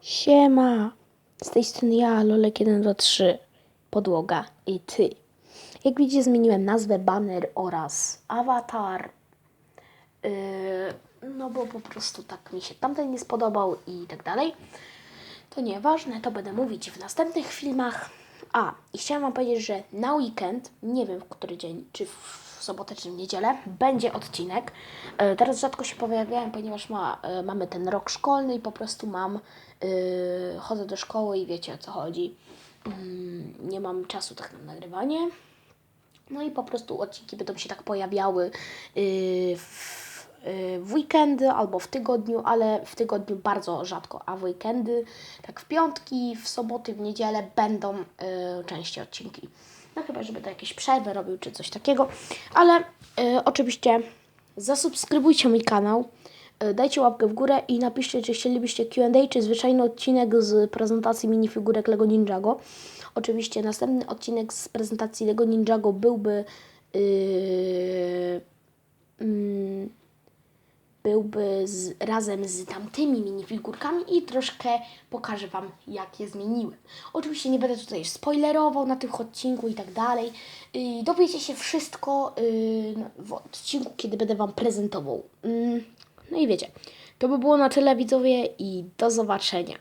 Siema! Z tej strony ja, Lolek123, podłoga i ty. Jak widzicie, zmieniłem nazwę, banner oraz awatar. Yy, no bo po prostu tak mi się tamten nie spodobał i tak dalej. To nieważne, to będę mówić w następnych filmach. A, i chciałam Wam powiedzieć, że na weekend, nie wiem w który dzień, czy w sobotę, czy w niedzielę, będzie odcinek. E, Teraz rzadko się pojawiałem, ponieważ ma, e, mamy ten rok szkolny i po prostu mam, e, chodzę do szkoły i wiecie o co chodzi. Mm, Nie mam czasu tak na nagrywanie. No i po prostu odcinki będą się tak pojawiały yy, w, w weekendy albo w tygodniu, ale w tygodniu bardzo rzadko, a w weekendy, tak w piątki, w soboty, w niedzielę będą yy, częściej odcinki. No chyba, że będę jakieś przerwy robił czy coś takiego, ale yy, oczywiście zasubskrybujcie mój kanał. yy, Dajcie łapkę w górę i napiszcie, czy chcielibyście Q&A, czy zwyczajny odcinek z prezentacji minifigurek Lego Ninjago. Oczywiście następny odcinek z prezentacji Lego Ninjago byłby yy, byłby z, razem z tamtymi minifigurkami i troszkę pokażę Wam, jak je zmieniłem. Oczywiście nie będę tutaj spoilerował na tym odcinku i tak dalej. Yy, dowiecie się wszystko yy, w odcinku, kiedy będę Wam prezentował. Yy, no i wiecie, to by było na tyle widzowie i do zobaczenia.